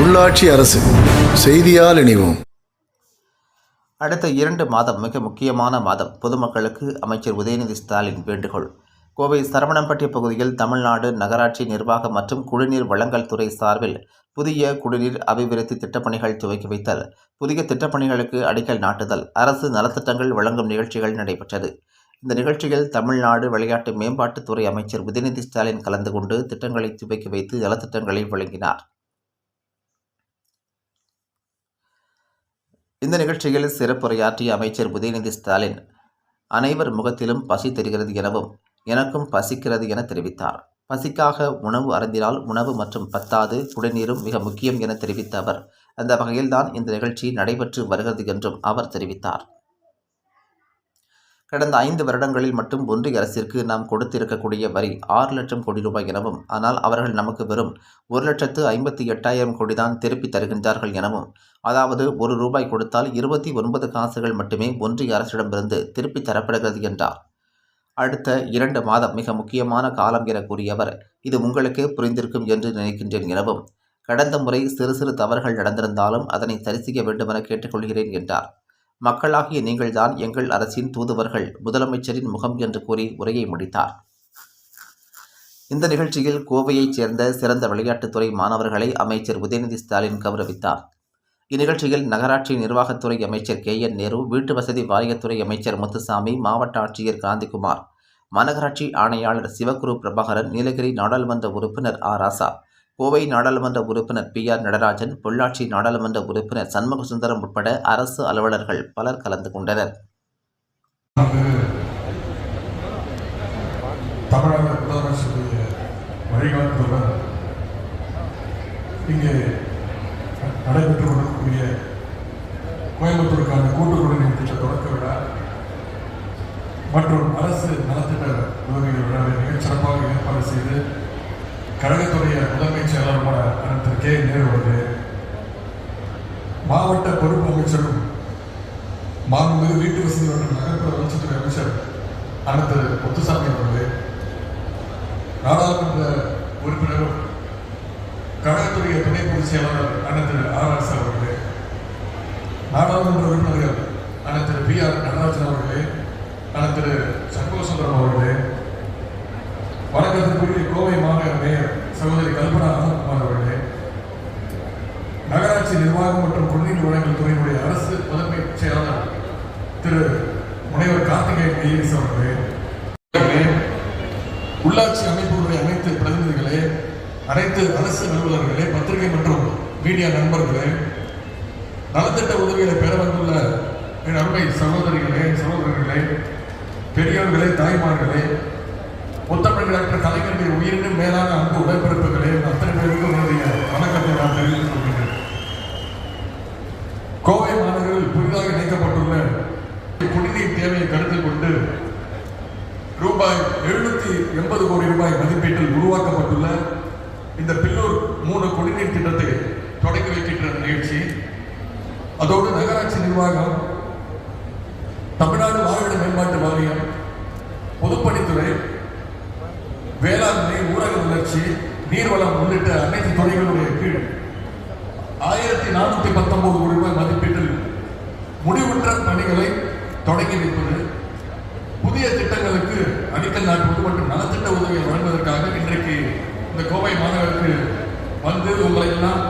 உள்ளாட்சி அரசு செய்தியால் இணைவோம். அடுத்த இரண்டு மாதம் மிக முக்கியமான மாதம். பொதுமக்களுக்கு அமைச்சர் உதயநிதி ஸ்டாலின் வேண்டுகோள். கோவை சரவணம்பட்டி பகுதியில் தமிழ்நாடு நகராட்சி நிர்வாகம் மற்றும் குடிநீர் வழங்கல் துறை சார்பில் புதிய குடிநீர் அபிவிருத்தி திட்டப்பணிகள் துவக்கி வைத்தல். புதிய திட்டப்பணிகளுக்கு அடிக்கல் நாட்டுதல். அரசு நலத்திட்டங்கள் வழங்கும் நிகழ்ச்சிகள் நடைபெற்றது. இந்த நிகழ்ச்சியில் தமிழ்நாடு விளையாட்டு மேம்பாட்டுத்துறை அமைச்சர் உதயநிதி ஸ்டாலின் கலந்து கொண்டு திட்டங்களை துவக்கி வைத்து நலத்திட்டங்களை வழங்கினார். இந்த நிகழ்ச்சியில் சிறப்புரையாற்றிய அமைச்சர் உதயநிதி ஸ்டாலின் அனைவர் முகத்திலும் பசி தெரிகிறது எனவும் எனக்கும் பசிக்கிறது என தெரிவித்தார். பசிக்காக உணவு அருந்தினால் உணவு மற்றும் பத்தாது குடிநீரும் மிக முக்கியம் என தெரிவித்த அவர் அந்த வகையில்தான் இந்த நிகழ்ச்சி நடைபெற்று வருகிறது என்றும் அவர் தெரிவித்தார். கடந்த ஐந்து வருடங்களில் மட்டும் ஒன்றிய அரசிற்கு நாம் கொடுத்திருக்கக்கூடிய வரி ஆறு லட்சம் கோடி ரூபாய் எனவும் ஆனால் அவர்கள் நமக்கு வெறும் ஒரு லட்சத்து ஐம்பத்தி எட்டாயிரம் கோடி தான் திருப்பி தருகின்றார்கள் எனவும் அதாவது ஒரு ரூபாய் கொடுத்தால் இருபத்தி ஒன்பது காசுகள் மட்டுமே ஒன்றிய அரசிடமிருந்து திருப்பி தரப்படுகிறது என்றார். அடுத்த இரண்டு மாதம் மிக முக்கியமான காலம் என கூறிய அவர் இது உங்களுக்கு புரிந்திருக்கும் என்று நினைக்கின்றேன் எனவும் கடந்த முறை சிறு சிறு தவறுகள் நடந்திருந்தாலும் அதனை சரி செய்ய வேண்டுமென கேட்டுக்கொள்கிறேன் என்றார். மக்களாகிய நீங்கள்தான் எங்கள் அரசின் தூதுவர்கள் முதலமைச்சரின் முகம் என்று கூறி உரையை முடித்தார். இந்த நிகழ்ச்சியில் கோவையைச் சேர்ந்த சிறந்த விளையாட்டுத்துறை மாணவர்களை அமைச்சர் உதயநிதி ஸ்டாலின் கௌரவித்தார். இந்நிகழ்ச்சியில் நகராட்சி நிர்வாகத்துறை அமைச்சர் கே. என். நேரு வீட்டு வசதி வாரியத்துறை அமைச்சர் முத்துசாமி மாவட்ட ஆட்சியர் காந்திகுமார் மாநகராட்சி ஆணையாளர் சிவகுரு பிரபாகரன் நீலகிரி நாடாளுமன்ற உறுப்பினர் ஆ. ராசா கோவை நாடாளுமன்ற உறுப்பினர் பி. ஆர். நடராஜன் பொள்ளாச்சி நாடாளுமன்ற உறுப்பினர் சண்முகசுந்தரம் உட்பட அரசு அலுவலர்கள் பலர் கலந்து கொண்டனர். தமிழக முதலமைச்சருடைய வழிகாட்டுதலுடன் இங்கே நடைபெற்று கொண்டிருக்கக்கூடிய கோயம்புத்தூருக்கான கூட்டு குடிநீர் திட்ட தொடக்க விழா மற்றும் அரசு நலத்திட்ட உதவிகள் விழாவை மிகச் சிறப்பாக ஏற்பாடு செய்து கழகத்துடைய முதன்மை செயலாளருமான அண்ணன் திரு கே நேரு மாவட்ட பொறுப்பு அமைச்சரும் மாண்புமிகு வீட்டு வசதி மற்றும் நகர்ப்புற வளர்ச்சித்துறை அமைச்சர் அனைத்து முத்துசாமி அவர்களே நாடாளுமன்ற உறுப்பினரும் கழகத்துடைய துணை பொதுச் செயலாளர் அண்ணன் ஆர்எஸ் அவர்களே நாடாளுமன்ற உறுப்பினர்கள் அண்ணன் திரு பி ஆர் நடராஜன் அவர்களே அண்ணன் திரு சண்முகசுந்தரம் அவர்களே வணக்கத்திற்குரிய கோவை மாநகர மேயர் சகோதரி கல்பனா அனந்தகுமார் அவர்களே நகராட்சி நிர்வாகம் மற்றும் குடிநீர் வழங்கல் துறையினுடைய அரசு முதன்மை செயலாளர் திரு முனைவர் கார்த்திகேயன் ஐஏஎஸ் அவர்களே உள்ளாட்சி அமைப்புகளுடைய அனைத்து பிரதிநிதிகளே அனைத்து அரசு அலுவலர்களே பத்திரிகை மற்றும் மீடியா நண்பர்களே நலத்திட்ட உதவிகளை பெற வந்துள்ள என் அருமை சகோதரிகளே சகோதரர்களே பெரியவர்களே தாய்மார்களே முத்தமிழ் டாக்டர் கலைஞருடைய உயிரினும் மேலான அன்பு உடன்பிறப்புகளே அத்தனை பேருக்கும் என்னுடைய வணக்கத்தை நான் தெரிவித்துக் கொள்கிறேன் கோவை மாநகரில் புதிதாக இணைக்கப்பட்டுள்ள குடிநீர் தேவையை கருத்தில் கொண்டு ரூபாய் எழுநூத்தி எண்பது கோடி ரூபாய் மதிப்பீட்டில் உருவாக்கப்பட்டுள்ள இந்த பில்லூர் மூணு குடிநீர் திட்டத்தை நிகழ்ச்சி அதோடு நகராட்சி நிர்வாகம் தமிழ்நாடு வாழ்விட மேம்பாட்டு வாரியம் பொதுப்பணித்துறை வேளாண்மை ஊரக வளர்ச்சி நீர்வளம் உள்ளிட்ட அனைத்து துறைகளுடைய கீழ் ஆயிரத்தி நானூத்தி பத்தொன்பது கோடி ரூபாய் மதிப்பீட்டில் முடிவுற்ற பணிகளை தொடங்கி வைப்பது புதிய திட்டங்களுக்கு அடிக்கல் நாட்டுவது மற்றும் நலத்திட்ட உதவியை வழங்குவதற்காக இன்றைக்கு இந்த கோவை மாநகருக்கு வந்து உங்களை எல்லாம்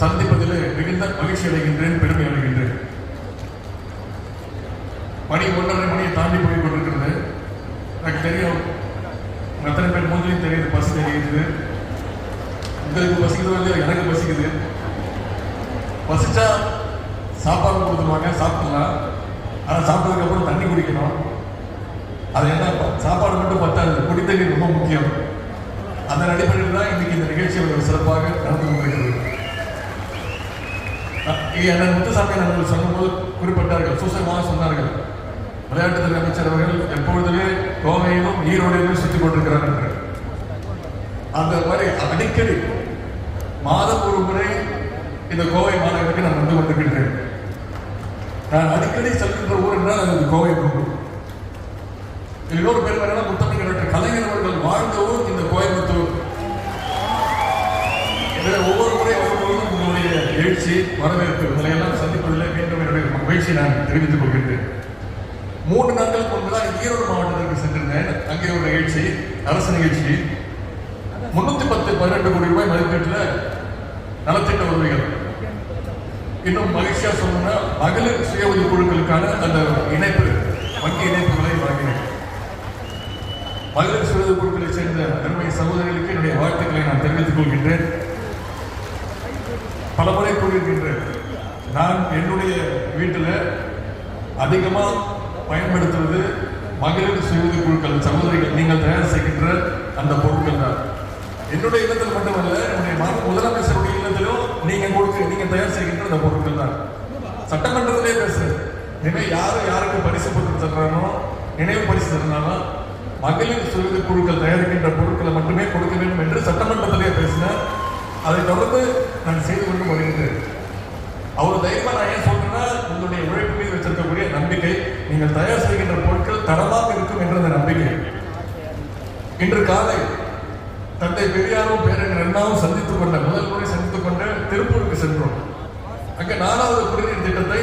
சந்திப்பதில் மிகுந்த மகிழ்ச்சி அடைகின்றேன் பெருமை அடைகின்றேன். மணி ஒன்றரை மணியை தாண்டி போய் கொண்டிருக்கிறது. எனக்கு தெரியும் எத்தனை பேர் மூஞ்சிலையும் தெரியுது பஸ் தெரியுது. உங்களுக்கு பசிக்குதோ இல்லையோ எனக்கு பசிக்குது. பசிச்சா சாப்பாடு கொடுத்துருவாங்க சாப்பிடலாம் ஆனால் சாப்பிட்டதுக்கப்புறம் தண்ணி குடிக்கணும். அது என்ன சாப்பாடு மட்டும் பத்தாது குடித்தண்ணி ரொம்ப முக்கியம். அந்த அடிப்படையில் தான் இன்னைக்கு இந்த நிகழ்ச்சி ஒரு சிறப்பாக நடந்து கொண்டிருக்கிறது. என்னை இங்க அண்ணன் முத்துசாமி அவர்கள் சொன்னபோது குறிப்பிட்டார்கள். சூசகமாக சொன்னார்கள். விளையாட்டுத்துறை அமைச்சர் அவர்கள் எப்பொழுதுமே கோவையிலும் ஈரோடையிலும் சுற்றிக் கொண்டிருக்கிறார் என்று. அந்த மாதிரி அடிக்கடி மாதம் ஒரு முறை இந்த கோவை மாநகருக்கு நான் வந்து கொண்டிருக்கின்றேன். நான் அடிக்கடி செல்கின்ற ஊர் என்றால் அது கோவை கோவில். இன்னொரு பேர் வேற நிகழ்ச்சி வரவேற்பு உங்களை சந்திப்பதில் மீண்டும் என்னுடைய மகிழ்ச்சி நான் தெரிவித்துக் கொள்கின்றேன். மூன்று நாட்களுக்கு முன்புதான் ஈரோடு மாவட்டத்திற்கு சென்றிருந்தேன். அங்கே ஒரு நிகழ்ச்சி அரசு நிகழ்ச்சி. முன்னூத்தி பத்து பன்னெண்டு கோடி ரூபாய் மதிப்பீட்டில் நலத்திட்ட உதவிகள். இன்னும் மகிழ்ச்சியா சொல்லணும்னா மகளிர் சுய உதவி குழுக்களுக்கான அந்த இணைப்பு வங்கி இணைப்புகளை வழங்கினேன் மகளிர் சுய உதவி குழுக்களை சேர்ந்த அருமை சகோதரிகளுக்கு என்னுடைய வாழ்த்துக்களை நான் தெரிவித்துக் கொள்கின்றேன். பல முறை கூறியிருக்கின்றேன். நான் என்னுடைய வீட்டில் அதிகமாக பயன்படுத்துவது மகளிர் சுய குழுக்கள் சகோதரிகள் நீங்கள் தயார் செய்கின்ற அந்த பொருட்கள் தான். என்னுடைய இல்லத்தில் மட்டுமல்ல என்னுடைய மக- முதலமைச்சருடைய இல்லத்திலும் நீங்கள் கொடுக்க நீங்கள் தயார் செய்கின்ற அந்த பொருட்கள் தான். சட்டமன்றத்திலே பேசு நினை யாரு யாருக்கு பரிசு பொருட்கள் தர்றானோ நினைவு பரிசு தரனாலும் மகளிர் சுய குழுக்கள் தயாரிக்கின்ற பொருட்களை மட்டுமே கொடுக்க வேண்டும் என்று சட்டமன்றத்திலே பேசினேன் அதை தொடர்ந்து நான் செய்து கொண்டு வருகின்றேன். அவர் தைரியமா நான் ஏன் சொல்றேன்னா உங்களுடைய உழைப்பு மீது வச்சிருக்கக்கூடிய நம்பிக்கை நீங்கள் தயார் செய்கின்ற பொருட்கள் தரமாக இருக்கும் என்ற அந்த நம்பிக்கை. இன்று காலை தந்தை பெரியாரும் பேரன் ரெண்டாவும் சந்தித்துக் கொண்ட முதல் முறை சந்தித்துக் கொண்ட திருப்பூருக்கு சென்றோம். அங்க நாலாவது குடிநீர் திட்டத்தை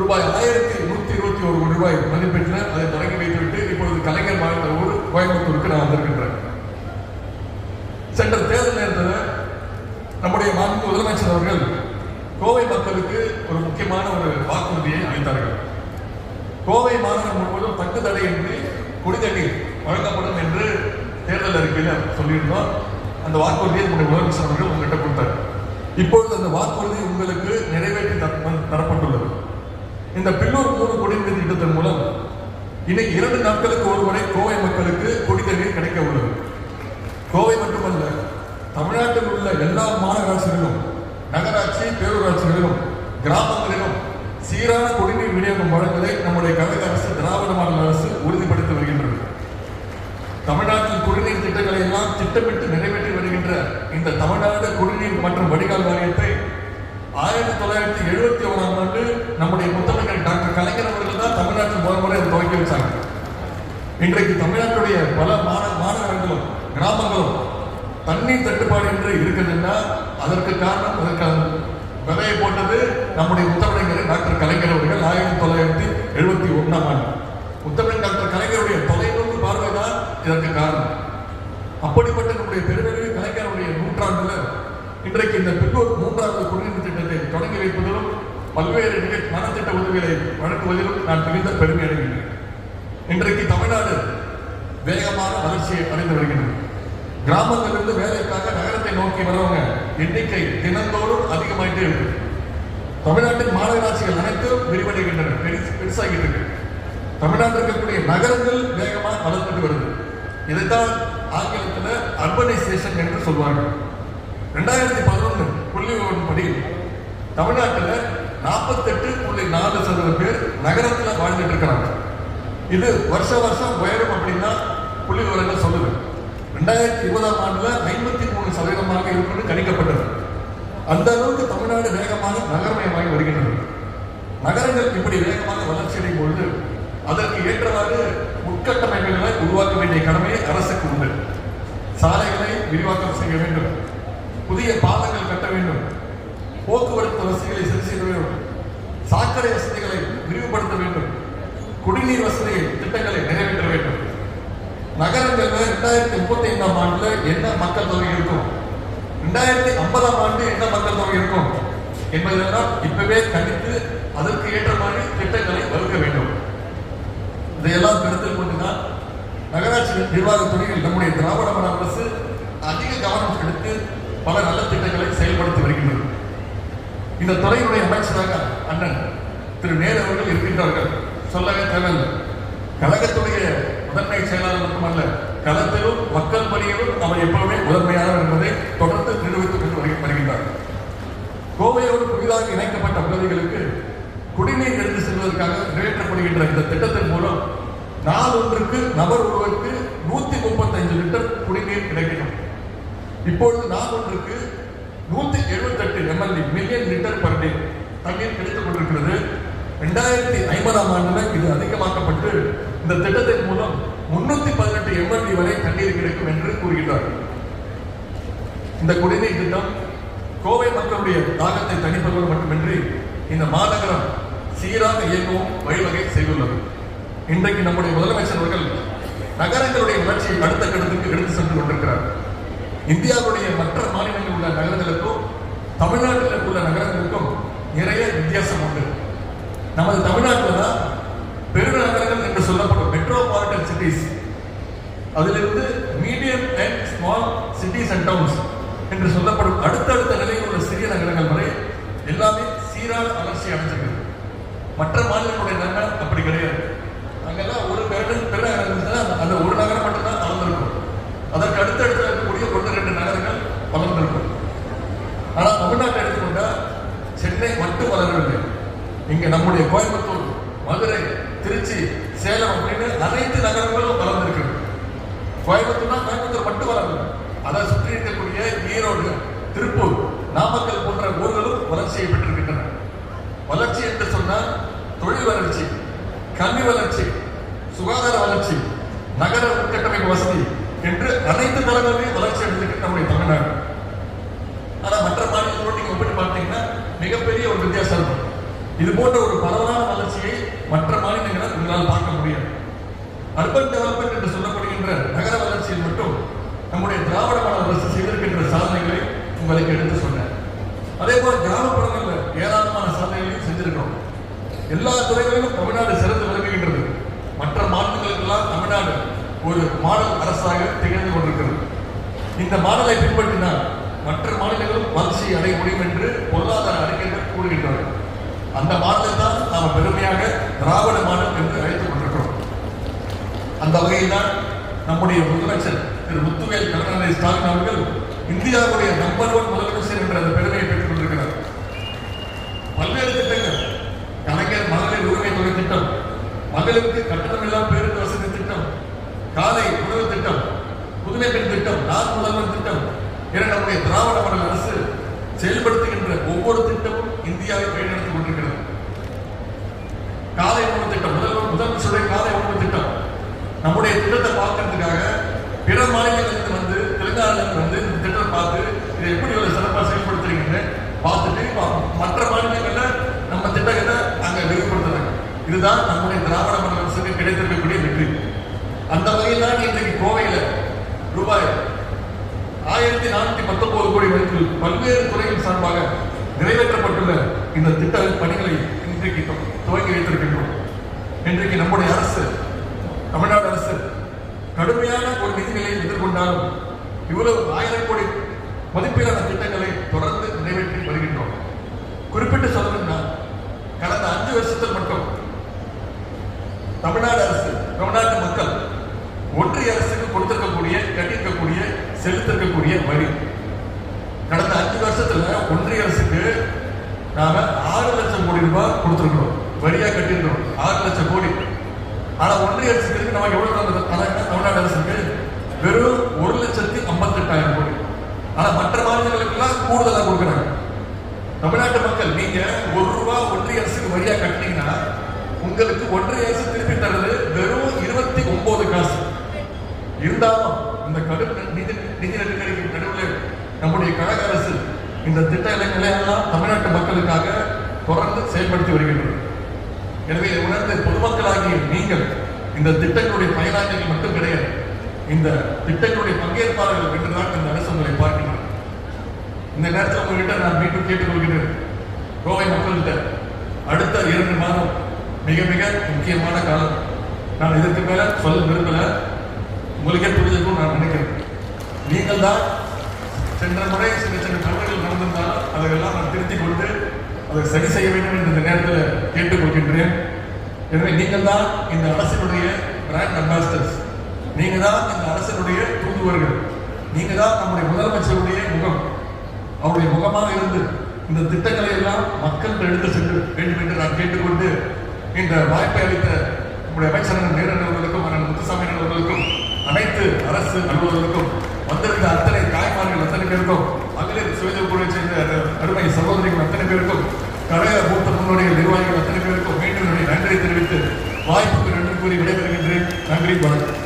ரூபாய் ஆயிரத்தி நூத்தி இருபத்தி ஒரு கோடி ரூபாய் மதிப்பீட்டில் அதை தொடங்கி வைத்துவிட்டு இப்பொழுது கலைஞர் மாவட்ட ஊர் கோயம்புத்தூருக்கு நான் வந்திருக்கின்றேன் சென்ற தேர்தல் நேரத்தில் நம்முடைய முதலமைச்சர் அவர்கள் கோவை மக்களுக்கு ஒரு முக்கியமான ஒரு வாக்குறுதியை அளித்தார்கள். கோவை மாநகரம் முழுவதும் தட்டு தடையின்றி குடிதண்ணீர் வழங்கப்படும் என்று தேர்தல் அறிக்கையில் சொல்லியிருந்தோம். அந்த வாக்குறுதியை நம்முடைய முதலமைச்சர் அவர்கள் உங்கள்கிட்ட கொடுத்தார். இப்பொழுது அந்த வாக்குறுதி உங்களுக்கு நிறைவேற்றி தரப்பட்டுள்ளது. இந்த பில்லூர் மூணு குடிநீர் திட்டத்தின் மூலம் இனி இரண்டு நாட்களுக்கு ஒருமுறை கோவை மக்களுக்கு குடிநீர் கிடைக்க உள்ளது. கோவை மட்டுமல்ல தமிழ்நாட்டில் உள்ள எல்லா மாநகராட்சிகளிலும் நகராட்சி பேரூராட்சிகளிலும் கிராமங்களிலும் சீரான குடிநீர் விநியோகம் வழங்குவதை நம்முடைய கழக அரசு திராவிட மாநில அரசு உறுதிப்படுத்தி வருகின்றது. தமிழ்நாட்டில் குடிநீர் திட்டங்களை எல்லாம் திட்டமிட்டு நிறைவேற்றி வருகின்ற இந்த தமிழ்நாடு குடிநீர் மற்றும் வடிகால் வாரியத்தை ஆயிரத்தி தொள்ளாயிரத்தி எழுபத்தி ஒன்றாம் ஆண்டு நம்முடைய முத்தமிழர் டாக்டர் கலைஞர் அவர்கள் தான் தமிழ்நாட்டில் முதல் முறை அதை துவக்கி வச்சாங்க. இன்றைக்கு தமிழ்நாட்டுடைய பல மாநகரங்களும் கிராமங்களும் தண்ணீர் தட்டுப்பாடு என்று இருக்குதுன்னா அதற்கு காரணம் அதற்கான விதையை போட்டது நம்முடைய முத்தமிழர் டாக்டர் கலைஞர் அவர்கள் ஆயிரத்தி தொள்ளாயிரத்தி எழுபத்தி ஒன்றாம் ஆண்டு. முத்தமிழர் டாக்டர் கலைஞருடைய தொலைநோக்கு பார்வை தான் இதற்கு காரணம். அப்படிப்பட்ட நம்முடைய பெருமையை கலைஞருடைய நூற்றாண்டுல இன்றைக்கு இந்த பெற்றோர் மூன்றாவது குடிநீர் திட்டத்தை தொடங்கி வைப்பதிலும் பல்வேறு நிகழ் நலத்திட்ட உதவிகளை வழங்குவதிலும் நான் மிகுந்த பெருமை அடைகின்றேன். இன்றைக்கு தமிழ்நாடு வேகமான வளர்ச்சியை அடைந்து வருகின்றது. கிராமத்திலிருந்து வேலைக்காக நகரத்தை நோக்கி வரவங்க எண்ணிக்கை தினந்தோறும் அதிகமாயிட்டே இருக்கு. தமிழ்நாட்டின் மாநகராட்சிகள் அனைத்தும் விரிவடைகின்றன. பெருசு- பெருசாகிட்டு இருக்கு. தமிழ்நாட்டில் இருக்கக்கூடிய நகரங்கள் வேகமாக வளர்ந்துட்டு வருது. இதைத்தான் ஆங்கிலத்தில் அர்பனைசேஷன் என்று சொல்வார்கள் ரெண்டாயிரத்தி பதினொன்று புள்ளி படி தமிழ்நாட்டில் நாற்பத்தெட்டு புள்ளி நாலு சதவீத பேர் நகரத்தில் வாழ்ந்துட்டு இருக்கிறாங்க. இது வருஷ வருஷம் உயரும் அப்படின்னா புள்ளி விவரங்கள் சொல்லுது. ரெண்டாயிரத்தி இருபதாம் ஆண்டுல ஐம்பத்தி மூணு சதவீதமாக இருக்கும்னு கணிக்கப்பட்டது. அந்த அளவுக்கு தமிழ்நாடு வேகமாக நகரமயமாகி வருகின்றது. நகரங்கள் இப்படி வேகமாக வளர்ச்சி அடையும் பொழுது அதற்கு ஏற்றவாறு உட்கட்டமைப்புகளை உருவாக்க வேண்டிய கடமையை அரசுக்கு உண்டு. சாலைகளை விரிவாக்கம் செய்ய வேண்டும். புதிய பாலங்கள் கட்ட வேண்டும். போக்குவரத்து வசதிகளை சரி செய்ய வேண்டும். சாக்கடை வசதிகளை விரிவுபடுத்த வேண்டும். குடிநீர் வசதியை திட்டங்களை நிறைவேற்ற வேண்டும் நகரங்கள்ல ரெண்டாயிரத்தி முப்பத்தி ஐந்தாம் ஆண்டுல என்ன மக்கள் தொகை இருக்கும்? ரெண்டாயிரத்தி ஐம்பதாம் ஆண்டு என்ன மக்கள் தொகை இருக்கும்? என்பதெல்லாம் இப்பவே கணித்து அதற்கு ஏற்ற மாதிரி திட்டங்களை வகுக்க வேண்டும். இதையெல்லாம் கருத்தில் கொண்டுதான் நகராட்சி நிர்வாகத்துறையில் நம்முடைய திராவிட மன அரசு அதிக கவனம் எடுத்து பல நல்ல திட்டங்களை செயல்படுத்தி வருகின்றது. இந்த துறையினுடைய அமைச்சராக அண்ணன் திரு நேரு அவர்கள் இருக்கின்றார்கள். சொல்லவே தேவையில்லை. கழகத்துடைய முதன்மை செயலாளர் மட்டுமல்ல களத்திலும் மக்கள் பணியிலும் அவர் எப்பவுமே முதன்மையானவர் என்பதை தொடர்ந்து நிரூபித்துக் கொண்டு வருகின்றார். கோவையோடு புதிதாக இணைக்கப்பட்ட பகுதிகளுக்கு குடிநீர் எடுத்து செல்வதற்காக நிறைவேற்றப்படுகின்ற இந்த திட்டத்தின் மூலம் நாள் ஒன்றுக்கு நபர் ஒருவருக்கு நூத்தி முப்பத்தஞ்சு லிட்டர் குடிநீர் கிடைக்கணும். இப்பொழுது நாள் ஒன்றுக்கு நூத்தி எழுபத்தெட்டு MLA million litre per day தண்ணீர் கிடைத்துக் கொண்டிருக்கிறது. ரெண்டாயிரத்தி ஐம்பதாம் ஆண்டுல இது அதிகமாக்கப்பட்டு இந்த திட்டத்தின் மூலம் முன்னூத்தி பதினெட்டு எம்எல்டி வரை தண்ணீர் கிடைக்கும் என்று கூறுகிறார் இந்த குடிநீர் திட்டம் கோவை மக்களுடைய தாகத்தை தணிப்பதோடு மட்டுமின்றி இந்த மாநகரம் சீராக இயங்கவும் வழிவகை செய்துள்ளது. இன்றைக்கு நம்முடைய முதலமைச்சர் அவர்கள் நகரங்களுடைய வளர்ச்சியை அடுத்த கட்டத்துக்கு எடுத்து சென்று கொண்டிருக்கிறார். இந்தியாவுடைய மற்ற மாநிலங்களில் உள்ள நகரங்களுக்கும் தமிழ்நாட்டில் உள்ள நகரங்களுக்கும் நிறைய வித்தியாசம் உண்டு. நமது தமிழ்நாட்டில் தான் பெருநகரங்கள் என்று சொல்லப்படும் மெட்ரோபாலிட்டன் சிட்டிஸ் அதிலிருந்து medium and small cities and towns என்று சொல்லப்படும் அடுத்தடுத்த நிலையில் உள்ள சிறிய நகரங்கள் வரை எல்லாமே சீரான வளர்ச்சி அடைஞ்சிருக்கு மற்ற மாநிலங்களுடைய நகரம் அப்படி கிடையாது அங்கெல்லாம் ஒரு பெரு பெருநகரம் இருந்துச்சுன்னா அந்த ஒரு நகரம் மட்டும்தான் வளர்ந்துருக்கும் அதற்கு அடுத்தடுத்து இருக்கக்கூடிய ஒன்று ரெண்டு நகரங்கள் வளர்ந்திருக்கும் ஆனால் தமிழ்நாட்டை எடுத்துக்கொண்டா சென்னை மட்டும் வளரவில்லை இங்க நம்முடைய கோயம்புத்தூர் மதுரை திருச்சி சேலம் அப்படின்னு அனைத்து நகரங்களும் வளர்ந்திருக்கு. கோயம்புத்தூர்னா கோயம்புத்தூர் மட்டும் வளரல. அதை சுற்றி இருக்கக்கூடிய ஈரோடு திருப்பூர் நாமக்கல் போன்ற ஊர்களும் வளர்ச்சியை பெற்றிருக்கின்றன. வளர்ச்சி என்று சொன்னால் தொழில் வளர்ச்சி கல்வி வளர்ச்சி சுகாதார வளர்ச்சி நகர உட்கட்டமைப்பு வசதி என்று அனைத்து தளங்களிலும் வளர்ச்சி அடைந்திருக்கு நம்முடைய தமிழ்நாடு ஆனா மற்ற மாநிலங்களோடு நீங்க ஒப்பிட்டு பார்த்தீங்கன்னா மிகப்பெரிய ஒரு வித்தியாசம் இருக்கும் இது போன்ற ஒரு பரவலான வளர்ச்சியை மற்ற மாநிலங்களால் உங்களால் பார்க்க முடியாது. அர்பன் டெவலப்மெண்ட் என்று சொல்லப்படுகின்ற நகர வளர்ச்சியில் மட்டும் நம்முடைய திராவிட மாடல் அரசு செய்திருக்கின்ற சாதனைகளை உங்களுக்கு எடுத்து சொன்னேன். அதே போல கிராமப்புறங்களில் ஏராளமான சாதனைகளையும் செஞ்சிருக்கிறோம். எல்லா துறைகளிலும் தமிழ்நாடு சிறந்து விளங்குகின்றது. மற்ற மாநிலங்களுக்கெல்லாம் தமிழ்நாடு ஒரு மாடல் அரசாக திகழ்ந்து கொண்டிருக்கிறது. இந்த மாடலை பின்பற்றினால் மற்ற மாநிலங்களும் வளர்ச்சி அடைய முடியும் என்று பொருளாதார அறிஞர்கள் கூறுகின்றனர் அந்த மாநிலம் தான் நாம் பெருமையாக திராவிட மாநிலம் என்று அழைத்துக் கொண்டிருக்கிறோம். அந்த வகையில் தான் நம்முடைய முதலமைச்சர் திரு முத்துவேல் கருணாநிதி ஸ்டாலின் அவர்கள் இந்தியாவுடைய நம்பர் ஒன் முதலமைச்சர் என்ற அந்த பெருமையை பெற்றுக் கொண்டிருக்கிறார். பல்வேறு திட்டங்கள் கலைஞர் மகளிர் உரிமை தொகை திட்டம் மகளிருக்கு கட்டணமில்லா பேருந்து வசதி திட்டம் காலை உணவு திட்டம் புதுமை பெண் திட்டம் நான் முதல்வர் திட்டம் என நம்முடைய திராவிட மாநில அரசு செயல்படுத்துகின்ற ஒவ்வொரு திட்டமும் இந்தியாவை பயன்படுத்த கொண்டிருக்கிறது காலை உணவு திட்டம் முதல்வர் முதலமைச்சருடைய காலை உணவு திட்டம் நம்முடைய திட்டத்தை பார்க்கறதுக்காக பிற மாநிலங்களுக்கு வந்து தெலுங்கானால வந்து இந்த திட்டத்தை பார்த்து இதை எப்படி இவ்வளவு சிறப்பாக செயல்படுத்துறீங்கன்னு பார்த்துட்டு பா- மற்ற மாநிலங்களில் நம்ம திட்டங்களை அங்கே விரிவுபடுத்துறாங்க. இதுதான் நம்முடைய திராவிட மண்டலத்துக்கு கிடைத்திருக்கக்கூடிய வெற்றி. அந்த வகையில் தான் இன்றைக்கு கோவையில் ரூபாய் ஆயிரத்தி நானூத்தி பத்தொன்பது கோடி மதிப்பில் பல்வேறு துறைகள் சார்பாக நிறைவேற்றப்பட்டுள்ள இந்த திட்ட பணிகளை இன்றைக்கு துவங்கி வைத்திருக்கின்றோம். இன்றைக்கு நம்முடைய அரசு தமிழ்நாடு அரசு கடுமையான ஒரு நிதிநிலையை எதிர்கொண்டாலும் இவ்வளவு ஆயிரம் கோடி மதிப்பிலான திட்டங்களை தொடர்ந்து நிறைவேற்றி வருகின்றோம். குறிப்பிட்டு சொல்லணும்னா கடந்த அஞ்சு வருஷத்தில் மட்டும் தமிழ்நாடு அரசு தமிழ்நாட்டு மக்கள் ஒன்றிய அரசுக்கு கொடுத்திருக்கக்கூடிய கட்டியிருக்கக்கூடிய செலுத்திருக்கக்கூடிய வரி. கடந்த அஞ்சு வருஷத்துல ஒன்றிய அரசுக்கு நாம ஆறு லட்சம் கோடி ரூபாய் கொடுத்திருக்கிறோம். வரியா கட்டியிருக்கிறோம். ஆறு லட்சம் கோடி. ஆனா ஒன்றிய அரசுக்கு நமக்கு எவ்வளவு தமிழ்நாடு அரசுக்கு வெறும் ஒரு லட்சத்தி ஐம்பத்தி எட்டாயிரம் கோடி ஆனா மற்ற மாநிலங்களுக்கெல்லாம் கூடுதலா கொடுக்குறாங்க. தமிழ்நாட்டு மக்கள் நீங்க ஒரு ரூபா ஒன்றிய அரசுக்கு வழியா கட்டினீங்கன்னா உங்களுக்கு ஒன்றிய அரசு திருப்பி தர்றது வெறும் இருபத்தி ஒன்பது காசு. இருந்தாலும் இந்த கடும் நிதி நிதி நெருக்கடிக்கு நடுவில் நம்முடைய கழக அரசு இந்த திட்ட திட்டங்களை எல்லாம் தமிழ்நாட்டு மக்களுக்காக தொடர்ந்து செயல்படுத்தி வருகின்றது. எனவே உணர்ந்த பொதுமக்களாகிய நீங்கள் இந்த திட்டங்களுடைய பயனாளிகள் மட்டும் கிடையாது இந்த திட்டங்களுடைய பங்கேற்பாளர்கள் என்றுதான் இந்த அரசு உங்களை பார்க்கின்றது இந்த நேரத்தில் உங்ககிட்ட நான் மீண்டும் கேட்டுக்கொள்கிறேன். கோவை மக்கள்கிட்ட அடுத்த இரண்டு மாதம் மிக மிக முக்கியமான காலம். நான் இதற்கு மேல சொல்ல விரும்பல. உங்களுக்கே புரிஞ்சிருக்கும் நான் நினைக்கிறேன். நீங்கள் தான் சென்ற முறை சின்ன சின்ன தவறுகள் நடந்திருந்தாலும் அதையெல்லாம் நான் திருத்திக் கொண்டு அதை சரி செய்ய வேண்டும் என்று இந்த நேரத்தில் கேட்டுக்கொள்கின்றேன். எனவே நீங்கள் தான் இந்த அரசினுடைய பிராண்ட் அம்பாசிடர்ஸ் நீங்க தான் இந்த அரசனுடைய தூதுவர்கள். நீங்க தான் நம்முடைய முதலமைச்சருடைய முகம். அவருடைய முகமாக இருந்து இந்த திட்டங்களை எல்லாம் மக்கள் எடுத்து சென்று வேண்டும் என்று நான் கேட்டுக்கொண்டு இந்த வாய்ப்பை அளித்த நம்முடைய அமைச்சர் நேரன் அவர்களுக்கும் அண்ணன் முத்துசாமி அவர்களுக்கும் அனைத்து அரசு அலுவலர்களுக்கும் வந்திருந்த அத்தனை தாய்மார்கள் அத்தனை பேருக்கும் மகளிர் சுய சேர்ந்த அருமை சகோதரிகள் அத்தனை பேருக்கும் கழக மூத்த முன்னோடிகள் நிர்வாகிகள் அத்தனை பேருக்கும் மீண்டும் நன்றி தெரிவித்து வாய்ப்புக்கு நன்றி கூறி விடைபெறுகின்றேன். நன்றி வணக்கம்.